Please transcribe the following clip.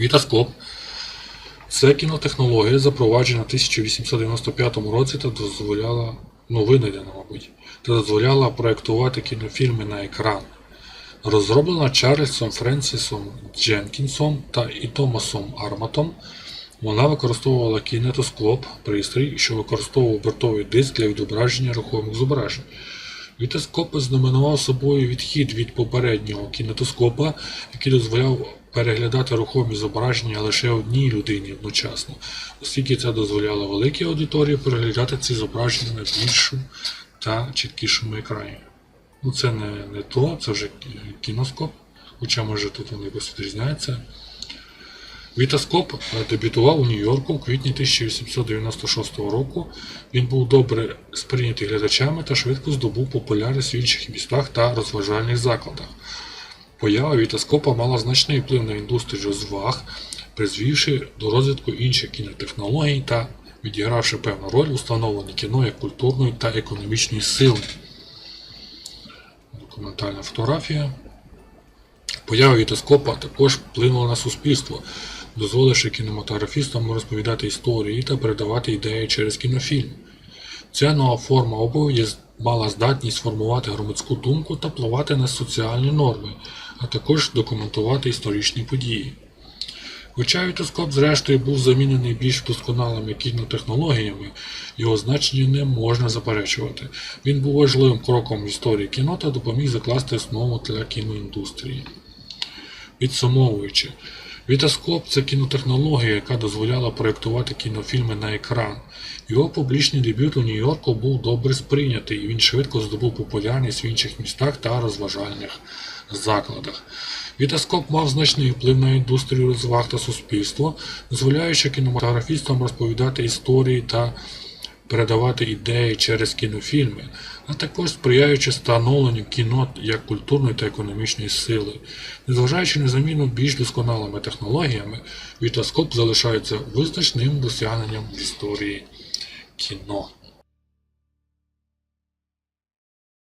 Вітаскоп це кінотехнологія, запроваджена в 1895 році та дозволяла, ну винайдена, мабуть, та дозволяла проєктувати кінофільми на екран. Розроблена Чарльзом Френсісом Дженкінсом та і Томасом Арматом, вона використовувала кінетоскоп, пристрій, що використовував бортовий диск для відображення рухомих зображень. Вітаскоп знаменував собою відхід від попереднього кінетоскопа, який дозволяв переглядати рухомі зображення лише одній людині одночасно, оскільки це дозволяло великій аудиторії переглядати ці зображення на більшому та чіткішому екрані. Ну це не, не то, це вже кіноскоп, хоча може тут вони якось відрізняються. Вітаскоп е, дебютував у Нью-Йорку в квітні 1896 року. Він був добре сприйнятий глядачами та швидко здобув популярність в інших містах та розважальних закладах. Поява вітаскопа мала значний вплив на індустрію розваг, призвівши до розвитку інших кінотехнологій та відігравши певну роль у встановленні кіно як культурної та економічної сили. Документальна фотографія. Поява вітоскопа також вплинула на суспільство, дозволивши кінематографістам розповідати історії та передавати ідеї через кінофільм. Ця нова форма оповіді мала здатність формувати громадську думку та впливати на соціальні норми, а також документувати історичні події. Хоча вітоскоп зрештою був замінений більш досконалими кінотехнологіями, його значення не можна заперечувати. Він був важливим кроком в історії кіно та допоміг закласти основу для кіноіндустрії. Підсумовуючи, Вітаскоп це кінотехнологія, яка дозволяла проєктувати кінофільми на екран. Його публічний дебют у Нью-Йорку був добре сприйнятий, і він швидко здобув популярність в інших містах та розважальних закладах. Вітаскоп мав значний вплив на індустрію розваг та суспільство, дозволяючи кінематографістам розповідати історії та передавати ідеї через кінофільми, а також сприяючи становленню кіно як культурної та економічної сили. Незважаючи на заміну більш досконалими технологіями, вітаскоп залишається визначним досягненням в історії кіно.